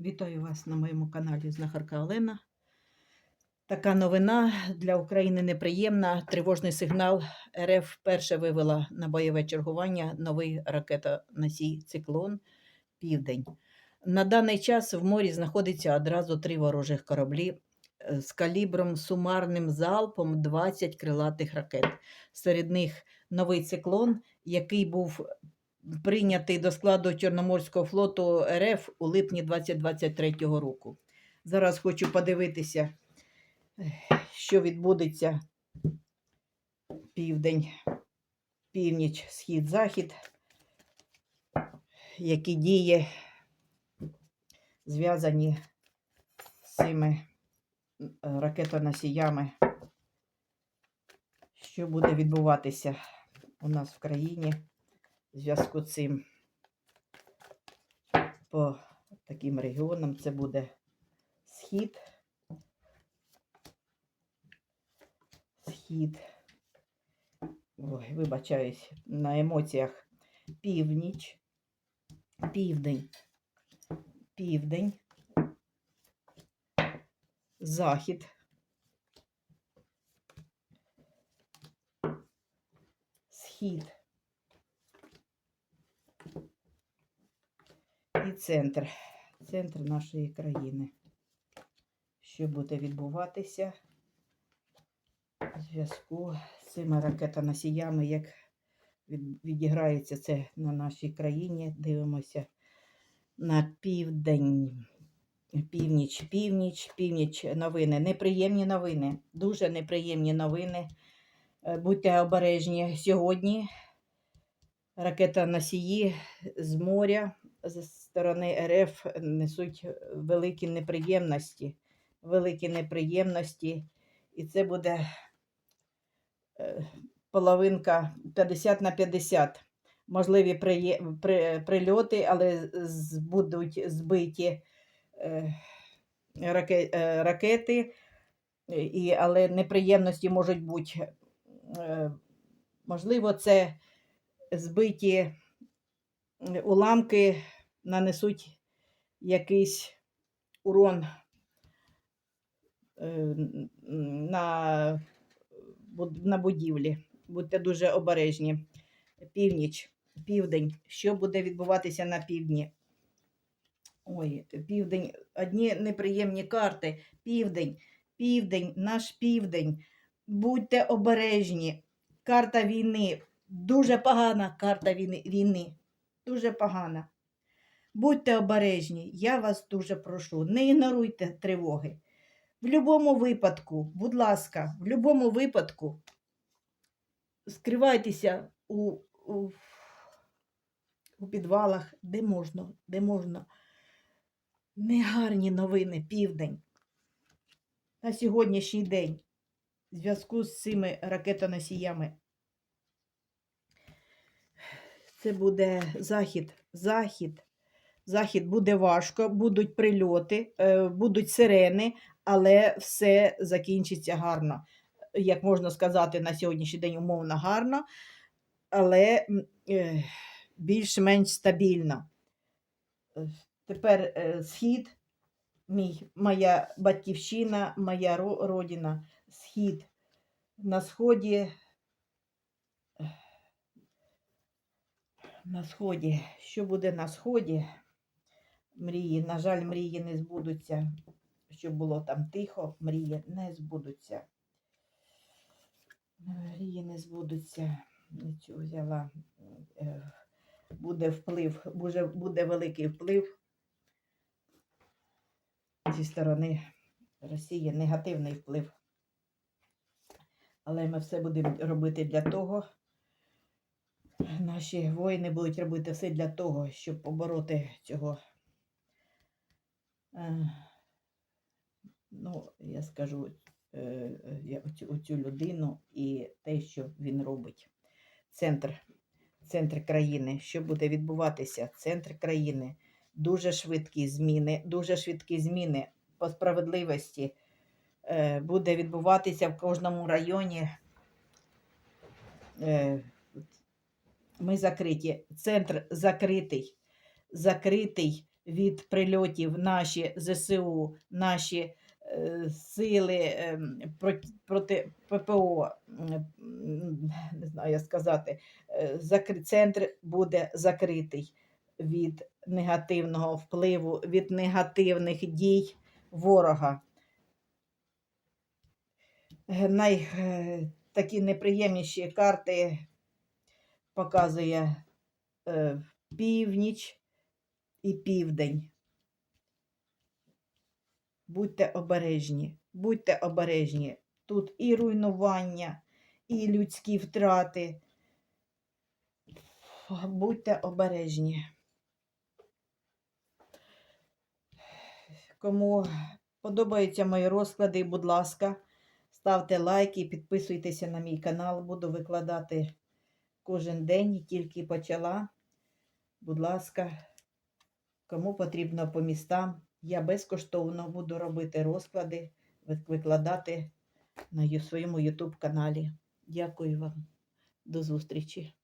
Вітаю вас на моєму каналі Знахарка Олена. Така новина для України неприємна. Тривожний сигнал РФ вперше вивела на бойове чергування новий ракетоносій циклон Південь. На даний час в морі знаходиться одразу три ворожих кораблі з калібром сумарним залпом 20 крилатих ракет. Серед них новий циклон, який був прийнятий до складу Чорноморського флоту РФ у липні 2023 року. Зараз хочу подивитися, що відбудеться. Південь, північ, схід, захід, які дії зв'язані з цими ракетоносіями, що буде відбуватися у нас в країні в зв'язку з цим по таким регіонам. Це буде схід, схід, ой, вибачаюсь, на емоціях північ, південь, південь, захід, схід. і центр, центр нашої країни. Що буде відбуватися у зв'язку з цими ракетоносіями, як відіграється це на нашій країні. Дивимося на південь, північ, північ, північ новини. Неприємні новини, дуже неприємні новини. Е, Будьте обережні сьогодні. Ракетоносії з моря зі сторони РФ несуть великі неприємності, великі неприємності, і це буде е, половинка 50 на 50. Можливі прильоти, але будуть збиті е, раке- е, ракети, е, і, але неприємності можуть бути. е, Можливо, це збиті е, уламки нанесуть якийсь урон е, на, на будівлі. Будьте дуже обережні. Північ, південь. Що буде відбуватися на півдні? Ой, південь, одні неприємні карти. Південь, південь, наш південь. Будьте обережні. Карта війни. Дуже погана карта війни. війни. Дуже погана. Будьте обережні, я вас дуже прошу. Не ігноруйте тривоги. В будь-якому випадку, будь ласка, в будь-якому випадку скривайтеся у, у, у підвалах, де можна, де можна. Негарні новини, південь. На сьогоднішній день в зв'язку з цими ракетоносіями. Це буде захід, захід. Захід буде важко, будуть прильоти, е, будуть сирени, але все закінчиться гарно. Як можна сказати, на сьогоднішній день умовно гарно, але е, більш-менш стабільно. Е, Тепер схід, мій, моя батьківщина, моя родина, схід. На сході. На сході. Що буде на сході? Мрії, на жаль, мрії не збудуться. Щоб було там тихо, мрії не збудуться. Мрії не збудуться. Цю взяла. Е, Буде вплив, буде, буде великий вплив зі сторони Росії, негативний вплив. Але ми все будемо робити для того. Наші воїни будуть робити все для того, щоб побороти цього. е, Ну, я скажу е, оцю людину і те, що він робить. Центр, центр країни, що буде відбуватися? Центр країни. Дуже швидкі зміни, дуже швидкі зміни по справедливості е, буде відбуватися в кожному районі. Е, ми закриті. Центр закритий. Закритий від прильотів наші ЗСУ, наші е, сили ем, проти, ППО, не знаю як сказати, е, центр буде закритий від негативного впливу, від негативних дій ворога. Е, Най, е, такі неприємніші карти показує е, північ і південь. Будьте обережні, будьте обережні. Тут і руйнування, і людські втрати. Будьте обережні. Кому подобаються мої розклади, будь ласка, ставте лайки, підписуйтеся на мій канал. Буду викладати кожен день, і тільки почала. Будь ласка, кому потрібно по містам, я безкоштовно буду робити розклади, викладати на своєму YouTube каналі. Дякую вам. До зустрічі.